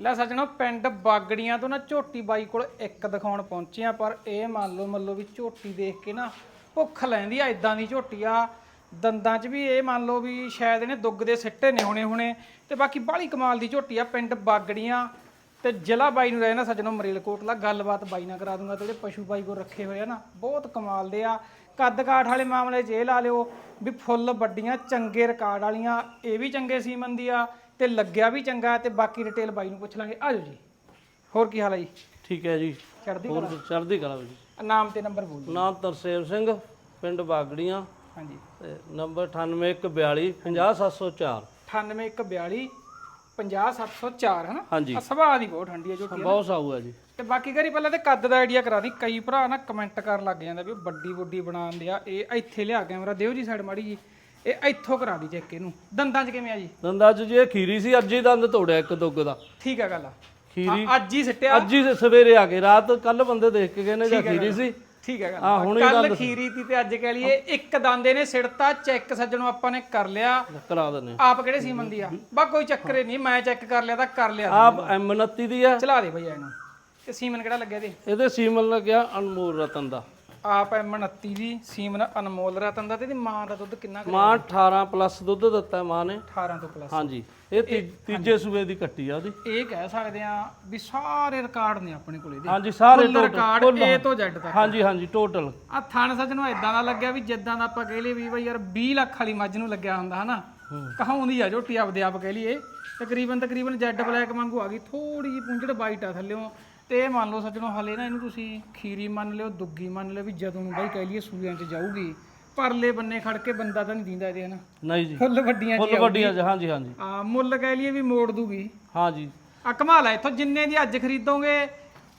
ਲੈ ਸੱਜਣੋ, ਪਿੰਡ ਬਾਗੜੀਆਂ ਤੋਂ ਨਾ ਝੋਟੀ ਬਾਈ ਕੋਲ ਇੱਕ ਦਿਖਾਉਣ ਪਹੁੰਚੇ ਆ, ਪਰ ਇਹ ਮੰਨ ਲਓ ਮੰਨ ਲਓ ਵੀ ਝੋਟੀ ਦੇਖ ਕੇ ਨਾ ਭੁੱਖ ਲੈਂਦੀ ਆ ਇਦਾਂ ਦੀ ਝੋਟੀ ਆ। ਦੰਦਾਂ 'ਚ ਵੀ ਇਹ ਮੰਨ ਲਓ ਵੀ ਸ਼ਾਇਦ ਇਹਨੇ ਦੁੱਗ ਦੇ ਸਿੱਟੇ ਨੇ ਹੋਣੇ ਹੁਣੇ। ਤੇ ਬਾਕੀ ਬਾਹਲੀ ਕਮਾਲ ਦੀ ਝੋਟੀ ਆ, ਪਿੰਡ ਬਾਗੜੀਆਂ ਤੇ ਜ਼ਿਲ੍ਹਾ ਬਾਈ ਨੂੰ ਰਹਿਣਾ ਸੱਜਣੋ ਮਰੇਲਕੋਟਲਾ। ਗੱਲਬਾਤ ਬਾਈ ਨਾਲ ਕਰਾ ਦੂੰਗਾ ਤੇ ਜਿਹੜੇ ਪਸ਼ੂ ਬਾਈ ਕੋਲ ਰੱਖੇ ਹੋਏ ਆ ਨਾ, ਬਹੁਤ ਕਮਾਲ ਦੇ ਆ। ਕੱਦ ਕਾਠ ਵਾਲੇ ਮਾਮਲੇ 'ਚ ਇਹ ਲਾ ਲਿਓ ਵੀ ਫੁੱਲ ਵੱਡੀਆਂ, ਚੰਗੇ ਰਿਕਾਰਡ ਵਾਲੀਆਂ, ਇਹ ਵੀ ਚੰਗੇ ਸੀਮਨ ਦੀ ਆ। ਤੇ ਲੱਗਿਆ ਵੀ ਚੰਗਾ ਤੇ ਬਾਕੀ ਡਿਟੇਲ ਬਾਈ ਨੂੰ ਪੁੱਛ ਲਾਂਗੇ। ਆਜੋ ਜੀ। ਹੋਰ ਕੀ ਹਾਲ ਹੈ ਜੀ? ਠੀਕ ਹੈ ਜੀ। ਚੜਦੀ ਹੋਰ ਚੜ੍ਹਦੀ ਕਲਾ ਜੀ। ਨਾਮ ਤੇ ਨੰਬਰ ਬੋਲ ਦਿਓ। ਨਾਮ ਤਰਸੇਮ ਸਿੰਘ ਪਿੰਡ ਬਾਗੜੀਆਂ। ਹਾਂਜੀ। ਤੇ ਨੰਬਰ 9814 50704 98142 50704 ਹਨਾ? ਹਾਂਜੀ। ਆ ਸੁਭਾਅ ਦੀ ਬਹੁਤ ਠੰਡੀ ਹੈ ਝੋਟੀ ਬਹੁਤ ਸਾਊ ਹੈ ਜੀ। ਤੇ ਬਾਕੀ ਕਰੀ ਪਹਿਲਾਂ ਤੇ ਕੱਦ ਦਾ ਆਈਡੀਆ ਕਰਾ ਦੀ। ਕਈ ਭਰਾ ਨਾ ਕਮੈਂਟ ਕਰਨ ਲੱਗ ਜਾਂਦੇ ਵੀ ਵੱਡੀ ਵੱਡੀ ਬਣਾਉਂਦੇ ਆ। ਇਹ ਇੱਥੇ ਲਿਆ ਕੈਮਰਾ ਦਿਓ ਜੀ ਸਾਈਡ ਮਾੜੀ ਜੀ। ਇਹ ਇੱਥੋਂ ਕਰਾ ਦੀ ਚੈੱਕ ਇਹਨੂੰ। ਦੰਦਾਂ 'ਚ ਕਿਵੇਂ ਆ ਜੀ? ਦੰਦਾਂ 'ਚ ਜੀ ਇਹ ਖੀਰੀ ਸੀ ਅੱਜ ਹੀ ਦੰਦ ਤੋੜਿਆ ਇੱਕ ਦੁੱਗ ਦਾ। ਠੀਕ ਆ ਗੱਲ ਆ। ਖੀਰੀ ਆ, ਅੱਜ ਹੀ ਸਿੱਟਿਆ। ਅੱਜ ਹੀ ਸਵੇਰੇ ਆ ਕੇ ਰਾਤ ਕੱਲ ਬੰਦੇ ਦੇਖ ਕੇ ਗਏ ਨੇ ਜਾਂ ਖੀਰੀ ਸੀ। ਠੀਕ ਹੈ ਆ, ਹੁਣ ਗੱਲ ਹੀ ਕੱਲ ਖੀਰੀ ਤੀ ਤੇ ਅੱਜ ਕਹਿ ਲਈਏ ਇੱਕ ਦੰਦੇ ਨੇ ਸਿੜਤਾ ਚੈੱਕ ਸੱਜਣੋਂ ਆਪਾਂ ਨੇ ਕਰ ਲਿਆ। ਕਰਾ ਦਿੰਦੇ ਆਪ ਕਿਹੜੇ ਸੀਮਨ ਦੀ ਆ? ਬਾ ਕੋਈ ਚੱਕਰ ਹੀ ਨਹੀਂ। ਮੈਂ ਚੈੱਕ ਕਰ ਲਿਆ ਤਾਂ ਕਰ ਲਿਆ ਆਪ M29 ਦੀ ਹੈ ਚਲਾ ਦੇ ਭਈਆ ਇਹਨੂੰ। ਤੇ ਸੀਮਨ ਕਿਹੜਾ ਲੱਗਿਆ ਤੇ ਇਹਦੇ ਸੀਮਨ ਲੱਗਿਆ ਅਨਮੋਲ ਰਤਨ ਦਾ। ਆਪ M29 ਦੀ ਸੀਮਨ ਅਨਮੋਲ ਰਤਨ ਦਾ ਤੇ ਇਹਦੀ ਮਾਂ ਦਾ ਦੁੱਧ ਕਿੰਨਾ ਕੁ? ਮਾਂ 18 ਪਲੱਸ ਦੁੱਧ ਦਿੱਤਾ ਮਾਂ ਨੇ। 18 ਤੋਂ ਪਲੱਸ ਹਾਂਜੀ। ਇਹ ਤੀ- ਤੀਜੇ ਸੂਏ ਦੀ ਕੱਟੀ ਆ ਉਹਦੀ। ਇਹ ਕਹਿ ਸਕਦੇ ਆ ਵੀ ਸਾਰੇ ਰਿਕਾਰਡ ਨੇ ਆਪਣੇ ਕੋਲ ਇਹਦੇ। ਹਾਂਜੀ ਸਾਰੇ ਫੁੱਲ ਰਿਕਾਰਡ A ਤੋਂ Z ਤੱਕ। ਹਾਂਜੀ ਹਾਂਜੀ ਟੋਟਲ ਆ ਥਣ ਸੱਜਣੋਂ ਇਦਾਂ ਦਾ ਲੱਗਿਆ ਵੀ ਜਿੱਦਾਂ ਦਾ ਆਪਾਂ ਕਹਿ ਲਈਏ ਵੀ ਬਈ ਯਾਰ 20 ਲੱਖ ਵਾਲੀ ਮੱਝ ਨੂੰ ਲੱਗਿਆ ਹੁੰਦਾ ਹਨਾ? ਕਹਾਉਂਦੀ ਆ ਝੋਟੀ ਆਪਦੇ ਆਪ ਕਹਿ ਲਈਏ। ਤਕਰੀਬਨ ਤਕਰੀਬਨ ਜੈਡ ਬਲੈਕ ਵਾਂਗੂ ਆ ਗਈ। ਥੋੜੀ ਜਿਹੀ ਪੁੰਝੜ ਵਾਈਟ ਆ ਥੱਲਿਓਂ ਤੇ ਮੰਨ ਲਓ ਸੱਜਣੋਂ ਹਲੇ ਨਾ ਇਹਨੂੰ ਤੁਸੀਂ ਖੀਰੀ ਮੰਨ ਲਿਓ ਦੁੱਗੀ ਮੰਨ ਲਿਓ ਵੀ ਜਦੋਂ ਨੂੰ ਬਾਈ ਕਹਿ ਲਈਏ ਸੂਆਂ 'ਚ ਜਾਊਗੀ ਪਰਲੇ ਬੰਨੇ ਖੜ ਕੇ ਬੰਦਾ ਤਾਂ ਨਹੀਂ ਦਿੰਦਾ ਇਹਦੇ ਹਨਾ? ਨਹੀਂ ਜੀ। ਫੁੱਲ ਵੱਡੀਆਂ ਫੁੱਲ ਵੱਡੀਆਂ ਚ ਹਾਂਜੀ ਹਾਂਜੀ। ਆ ਮੁੱਲ ਕਹਿ ਲਈਏ ਵੀ ਮੋੜ ਦੂਗੀ। ਹਾਂਜੀ ਆ ਕਮਾਲ ਹੈ ਇੱਥੋਂ ਜਿੰਨੇ ਦੀ ਅੱਜ ਖਰੀਦੋਗੇ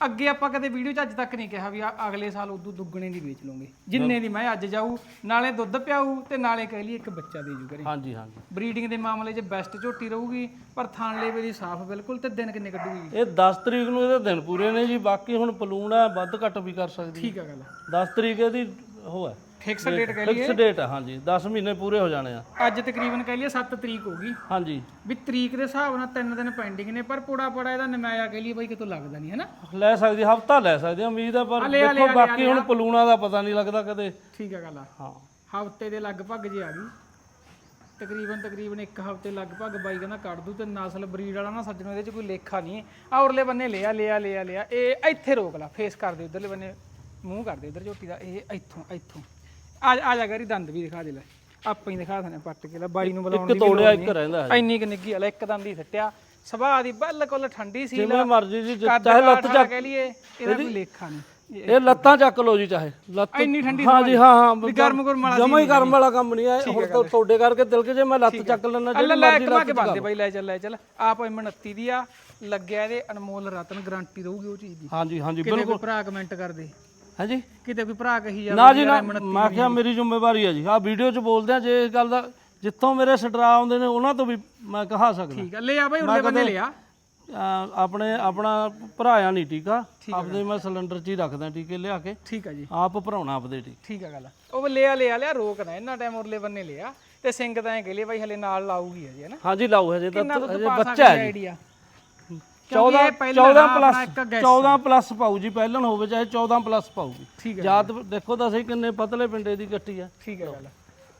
ਅੱਗੇ ਆਪਾਂ ਕਦੇ ਵੀਡੀਓ 'ਚ ਅੱਜ ਤੱਕ ਨਹੀਂ ਕਿਹਾ ਵੀ ਆ ਅਗਲੇ ਸਾਲ ਉਦੋਂ ਦੁੱਗਣੇ ਦੀ ਵੇਚ ਲਵਾਂਗੇ। ਜਿੰਨੇ ਦੀ ਮੈਂ ਅੱਜ ਜਾਊ ਨਾਲੇ ਦੁੱਧ ਪਿਆਊ ਤੇ ਨਾਲੇ ਕਹਿ ਲਈ ਇੱਕ ਬੱਚਾ ਦੇ ਜੂ ਕਰੇ ਹਾਂਜੀ ਹਾਂਜੀ। ਬਰੀਡਿੰਗ ਦੇ ਮਾਮਲੇ 'ਚ ਬੈਸਟ ਝੋਟੀ ਰਹੂਗੀ ਪਰ ਥਾਣ ਲੇਵੇ ਦੀ ਸਾਫ਼ ਬਿਲਕੁਲ ਤੇ ਦਿਨ ਕਿੰਨੇ ਕੱਢੂਗੀ? ਇਹ 10 ਤਰੀਕ ਨੂੰ ਇਹਦੇ ਦਿਨ ਪੂਰੇ ਨੇ ਜੀ ਬਾਕੀ ਹੁਣ ਪਲੂਣ ਹੈ ਵੱਧ ਘੱਟ ਵੀ ਕਰ ਸਕਦੀ। ਠੀਕ ਆ ਗੱਲ। 10 ਤਰੀਕ ਇਹਦੀ ਉਹ ਹੈ। ਫਿਕਸ ਡੇਟ ਕਹਿ ਲਈਏ। ਫਿਕਸ ਡੇਟ ਹੈ ਹਾਂਜੀ। 10 ਮਹੀਨੇ ਪੂਰੇ ਹੋ ਜਾਣੇ ਆ। ਅੱਜ ਤਕਰੀਬਨ ਕਹਿ ਲਈਏ 7 ਤਰੀਕ ਹੋਗੀ ਹਾਂਜੀ। ਵੀ ਤਰੀਕ ਦੇ ਹਿਸਾਬ ਨਾਲ 3 ਦਿਨ ਪੈਂਡਿੰਗ ਨੇ ਪਰ ਪੋੜਾ ਪੋੜਾ ਇਹਦਾ ਨਮਾਇਆ ਕਹਿ ਲਈਏ ਬਾਈ ਕਿਤੋਂ ਲੱਗਦਾ ਨਹੀਂ ਹੈ ਨਾ ਲੈ ਸਕਦੀ ਹਫਤਾ ਲੈ ਸਕਦੀ ਆ, ਉਮੀਦ ਹੈ ਪਰ ਦੇਖੋ ਬਾਕੀ ਹੁਣ ਪਲੂਣਾ ਦਾ ਪਤਾ ਨਹੀਂ ਲੱਗਦਾ ਕਦੇ। ਠੀਕ ਆ ਗੱਲ ਆ। ਹਾਂ। ਹਫ਼ਤੇ ਦੇ ਲਗਭਗ ਜੇ ਆ ਗਈ। ਤਕਰੀਬਨ ਤਕਰੀਬਨ ਇੱਕ ਹਫ਼ਤੇ ਲਗਭਗ ਬਾਈ ਕਹਿੰਦਾ ਕੱਢ ਦੂ ਤੇ ਨਸਲ ਬਰੀਡ ਵਾਲਾ ਨਾ ਸੱਜਣੋ ਇਹਦੇ ਚ ਕੋਈ ਲੇਖਾ ਨਹੀਂ ਆ ਉਰਲੇ ਬੰਨੇ ਲਿਆ ਲਿਆ ਲਿਆ ਲਿਆ ਇਹ ਇੱਥੇ ਰੋਕ ਲਾ ਫੇਸ ਕਰ ਦੇ ਉਧਰਲੇ ਬੰਨੇ ਮੂੰਹ ਕਰ ਦੇ ਉਧਰ ਝੋਟੀ ਦਾ ਇਹ ਇੱਥੋਂ ਇੱਥੋਂ। ਆ ਆ ਜਾ ਗਰੀ ਦੰਦ ਵੀ ਦਿਖਾ ਦੇ ਲੈ। ਆਪਾਂ ਹੀ ਦਿਖਾ ਦਨੇ ਪੱਟ ਕੇ ਲੈ ਬਾਈ ਨੂੰ ਬੁਲਾਉਣ ਦੀ ਇੱਕ ਤੋੜਿਆ ਇੱਕ ਰਹਿੰਦਾ ਹੈ ਇੰਨੀ ਕਿ ਨਿੱਗੀ ਵਾਲਾ ਇੱਕ ਦੰਦ ਹੀ ਸੱਟਿਆ। ਸੁਭਾਅ ਦੀ ਬਿਲਕੁਲ ਠੰਡੀ ਸੀ ਜਿਵੇਂ ਮਰਜ਼ੀ ਜੀ ਚਾਹੇ ਲੱਤ ਵਾਲਾ ਕਹਿ ਲਈਏ ਇਹਦਾ ਕੋਈ ਲੇਖਾ ਨਹੀਂ। ਇਹ ਲੱਤਾਂ ਚੱਕ ਲਓ ਜੀ ਚਾਹੇ ਲੱਤ ਇੰਨੀ ਠੰਡੀ ਹਾਂਜੀ ਹਾਂ ਹਾਂ ਵੀ ਗਰਮ ਗੁਰਮ ਵਾਲਾ ਜਮਾ ਹੀ ਗਰਮ ਵਾਲਾ ਕੰਮ ਨਹੀਂ ਹੈ ਹੁਣ ਤਾਂ ਤੁਹਾਡੇ ਕਰਕੇ ਦਿਲ ਕੇ ਜੇ ਮੈਂ ਲੱਤ ਚੱਕ ਲੈਣਾ ਅੱਲਾ ਜਿਹੜੀ ਲੈ ਮਰਜ਼ੀ ਕਮਾ ਕੇ ਬੰਦੇ ਬਾਈ ਲੈ ਚੱਲ ਲੈ ਚੱਲ। ਆਪ 29 ਦੀ ਆ ਲੱਗਿਆ ਇਹਦੇ ਅਨਮੋਲ ਰਤਨ ਗਾਰੰਟੀ ਦਊਗੀ ਉਹ ਚੀਜ਼ ਦੀ। ਹਾਂਜੀ ਹਾਂਜੀ ਕਿਤੇ ਕੋਈ ਭਰਾ ਕਮੈਂਟ ਕਰਦੇ ਹਾਂਜੀ? ਕਿਤੇ ਕੋਈ ਭਰਾ ਕਹੀ ਜਾਵੇ ਨਾ ਜੀ ਨਾ। ਮੈਂ ਕਿਹਾ ਮੇਰੀ ਜ਼ਿੰਮੇਵਾਰੀ ਹੈ ਜੀ। ਆਹ ਵੀਡੀਓ 'ਚ ਬੋਲਦੇ ਆ ਜੇ ਇਸ ਗੱਲ ਦਾ ਜਿੱਥੋਂ ਮੇਰੇ ਸਟਰਾ ਆਉਂਦੇ ਨੇ ਉਹਨਾਂ ਤੋਂ ਵੀ ਮੈਂ ਕਹਾ ਸਕਦਾ। ਠੀਕ ਆ। ਲੈ ਆ ਬਾਈ ਉਰਲੇ ਬੰਨੇ ਲਿਆ ਆਪਣੇ ਆਪਣਾ ਭਰਾਇਆ ਨਹੀਂ ਟੀਕਾ ਆਪਦੇ ਮੈਂ ਸਿਲੰਡਰ 'ਚ ਹੀ ਰੱਖਦਾ ਟੀਕੇ ਲਿਆ ਕੇ। ਠੀਕ ਆ ਜੀ। ਆਪ ਭਰਾਉਣਾ ਆਪਦੇ ਟੀਕੇ ਠੀਕ ਆ ਗੱਲ ਉਹ ਲਿਆ ਲਿਆ ਲਿਆ ਰੋਕਦਾ ਇੰਨਾ ਟਾਈਮ ਉਰਲੇ ਬੰਨੇ ਲਿਆ। ਤੇ ਸਿੰਘ ਤਾਂ ਐ ਕਹ ਬਾਈ ਹਲੇ ਨਾਲ ਲਾਊਗੀ ਅਜੇ ਹਨਾ? ਹਾਂਜੀ ਲਾਓ ਹਜੇ ਤਾਂ ਹਜੇ ਬੱਚਾ ਹੈ ਜੀ। ਆਈਡੀਆ 14 ਪਹਿਲਾਂ 14 ਆਪਣਾ ਪਲੱਸ ਇੱਕ guess 14 ਪਲੱਸ ਪਾਊ ਜੀ ਪਹਿਲਣ ਹੋਵੇ ਚਾਹੇ 14 ਪਲੱਸ ਪਾਊਗੀ ਠੀਕ ਹੈ ਯਾਦ ਦੇਖੋ ਤਾਂ ਸਹੀ ਕਿੰਨੇ ਪਤਲੇ ਪਿੰਡੇ ਦੀ ਕੱਟੀ ਆ। ਠੀਕ ਹੈ ਗੱਲ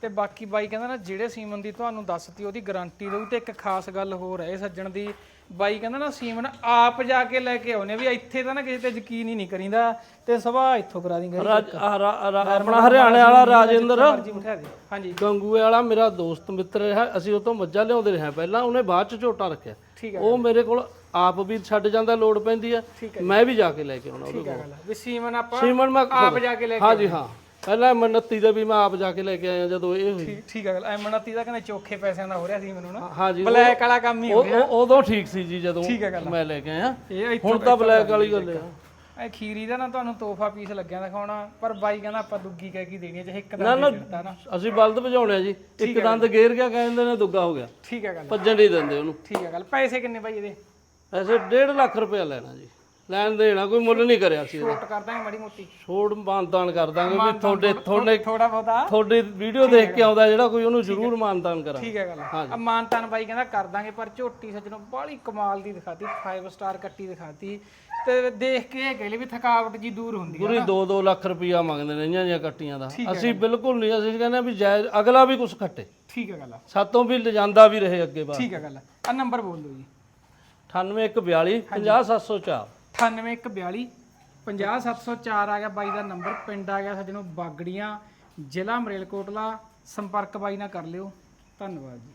ਤੇ ਬਾਕੀ ਬਾਈ ਕਹਿੰਦਾ ਨਾ ਜਿਹੜੇ ਸੀਮਨ ਦੀ ਤੁਹਾਨੂੰ ਦੱਸਤੀ ਉਹਦੀ ਗਾਰੰਟੀ ਦਊ ਤੇ ਇੱਕ ਖਾਸ ਗੱਲ ਹੋਰ ਹੈ ਇਹ ਸੱਜਣ ਦੀ। ਬਾਈ ਕਹਿੰਦਾ ਨਾ ਸੀਮਨ ਆਪ ਜਾ ਕੇ ਲੈ ਕੇ ਆਉਨੇ ਵੀ ਇੱਥੇ ਤਾਂ ਨਾ ਕਿਸੇ ਤੇ ਯਕੀਨ ਹੀ ਨਹੀਂ ਕਰੀਂਦਾ ਤੇ ਸਵਾ ਇੱਥੋਂ ਕਰਾ ਦਿੰਗਾ ਆਪਣਾ ਹਰਿਆਣੇ ਵਾਲਾ ਰਾਜਿੰਦਰ। ਹਾਂਜੀ। ਗੰਗੂਏ ਵਾਲਾ ਮੇਰਾ ਦੋਸਤ ਮਿੱਤਰ ਰਿਹਾ ਅਸੀਂ ਉਹ ਤੋਂ ਮੱਝਾਂ ਲਿਆਉਂਦੇ ਰਹੇ ਪਹਿਲਾਂ ਉਹਨੇ ਬਾਅਦ ਚ ਝੋਟਾ ਰੱਖਿਆ। ਉਹ ਮੇਰੇ ਕੋਲ ਆਪ ਵੀ ਛੱਡ ਜਾਂਦਾ ਲੋੜ ਪੈਂਦੀ ਆ। ਮੈਂ ਵੀ ਜਾ ਕੇ ਲੈ ਕੇ ਆਉਣਾ ਉਹਦੇ ਵੀ ਸੀਮਨ ਆਪਾਂ ਸੀਮਨ ਮੈਂ ਆਪ ਜਾ ਕੇ ਲੈ ਕੇ ਹਾਂਜੀ ਹਾਂ। ਪਹਿਲਾਂ ਮਨੱਤੀ ਦਾ ਵੀ ਮੈਂ ਆਪ ਜਾ ਕੇ ਲੈ ਕੇ ਆਇਆ ਜਦੋਂ ਇਹ ਹੋਈ। ਠੀਕ- ਠੀਕ ਹੈ ਗੱਲ ਐਮਨਤੀ ਦਾ ਕਹਿੰਦੇ ਚੋਖੇ ਪੈਸਿਆਂ ਦਾ ਹੋ ਰਿਹਾ ਸੀ ਮੈਨੂੰ ਨਾ ਹਾਂਜੀ ਬਲੈਕ ਵਾਲਾ ਕੰਮ ਹੀ ਹੋ ਉਹ- ਉਦੋਂ ਠੀਕ ਸੀ ਜੀ ਜਦੋਂ ਮੈਂ ਲੈ ਕੇ ਆਇਆ। ਹੁਣ ਤਾਂ ਬਲੈਕ ਵਾਲੀ ਗੱਲ ਆ। ਇਹ ਖੀਰੀ ਦਾ ਨਾ ਤੁਹਾਨੂੰ ਤੋਹਫਾ ਪੀਸ ਲੱਗਿਆ ਦਿਖਾਉਣਾ ਪਰ ਬਾਈ ਕਹਿੰਦਾ ਆਪਾਂ ਦੁੱਗੀ ਕਹਿ ਕੇ ਦੇਣੀ ਹੈ ਜੇ ਇੱਕ ਨਾ ਦਾ ਨਾ ਦਿੱਤਾ ਨਾ। ਅਸੀਂ ਬਲਦ ਭਜਾਉਣੇ ਜੀ। ਇੱਕ ਦੰਦ ਗੇਰ ਗਿਆ ਕਹਿੰਦੇ ਨੇ ਦੁੱਗਾ ਹੋ ਗਿਆ। ਠੀਕ ਹੈ ਗੱਲ ਭੱਜਣ ਨਹੀਂ ਦਿੰਦੇ ਉਹਨੂੰ। ਠੀਕ ਹੈ ਗੱਲ। ਪੈਸੇ ਕਿੰਨੇ ਬਾਈ ਇਹਦੇ? ਐਸੇ 1.5 ਲੱਖ ਰੁਪਇਆ ਲੈਣਾ ਜੀ। ਲੈਣ ਦੇਣਾ ਕੋਈ ਮੁੱਲ ਨਹੀਂ ਕਰਿਆ ਸੀ ਇਹਦਾ। ਛੋਟ ਕਰ ਦਾਂਗੇ ਮਾੜੀ ਮੋਟੀ। ਛੋੜ ਮਾਨਤਾਨ ਕਰ ਦਾਂਗੇ ਵੀ ਤੁਹਾਡੇ ਤੁਹਾਡੇ ਥੋੜਾ ਬਹੁਤਾ। ਤੁਹਾਡੀ ਵੀਡੀਓ ਦੇਖ ਕੇ ਆਉਂਦਾ ਜਿਹੜਾ ਕੋਈ ਉਹਨੂੰ ਜ਼ਰੂਰ ਮਾਨਤਾਨ ਕਰਾਂ ਠੀਕ ਹੈ ਗੱਲ। ਆ ਮਾਨਤਨ ਬਾਈ ਕਹਿੰਦਾ ਕਰ ਦਾਂਗੇ ਪਰ ਝੋਟੀ ਸੱਜਣੋਂ ਬਾਹਲੀ ਕਮਾਲ ਦੀ ਦਿਖਾਤੀ 5 ਸਟਾਰ ਕੱਟੀ ਦਿਖਾਤੀ। ਤੇ ਦੇਖ ਕੇ ਇਹ ਕਹਿ ਲਈ ਵੀ ਥਕਾਵਟ ਜੀ ਦੂਰ ਹੁੰਦੀ ਹੈ ਪੂਰੀ 2-2 ਲੱਖ ਰੁਪਈਆ ਮੰਗਦੇ ਨੇ ਇਹਨਾਂ ਦੀਆਂ ਕੱਟੀਆਂ ਦਾ। ਅਸੀਂ ਬਿਲਕੁਲ ਨਹੀਂ ਅਸੀਂ ਕਹਿੰਦੇ ਵੀ ਜਾਇਜ਼ ਅਗਲਾ ਵੀ ਕੁਝ ਖੱਟੇ। ਠੀਕ ਹੈ ਗੱਲ। ਆ ਸਾਤੋਂ ਵੀ ਲਿਜਾਂਦਾ ਵੀ ਰਹੇ ਅੱਗੇ ਬਾਅਦ ਠੀਕ ਹੈ ਗੱਲ। ਆ ਨੰਬਰ ਬੋਲ ਦਿਓ ਜੀ। 98142 50704 98142 50704 ਆ ਗਿਆ ਬਾਈ ਦਾ ਨੰਬਰ, ਪਿੰਡ ਆ ਗਿਆ ਸੱਜਣੋਂ ਬਾਗੜੀਆਂ, ਜ਼ਿਲ੍ਹਾ ਮਰੇਲਕੋਟਲਾ, ਸੰਪਰਕ ਬਾਈ ਨਾਲ ਕਰ ਲਿਓ। ਧੰਨਵਾਦ ਜੀ।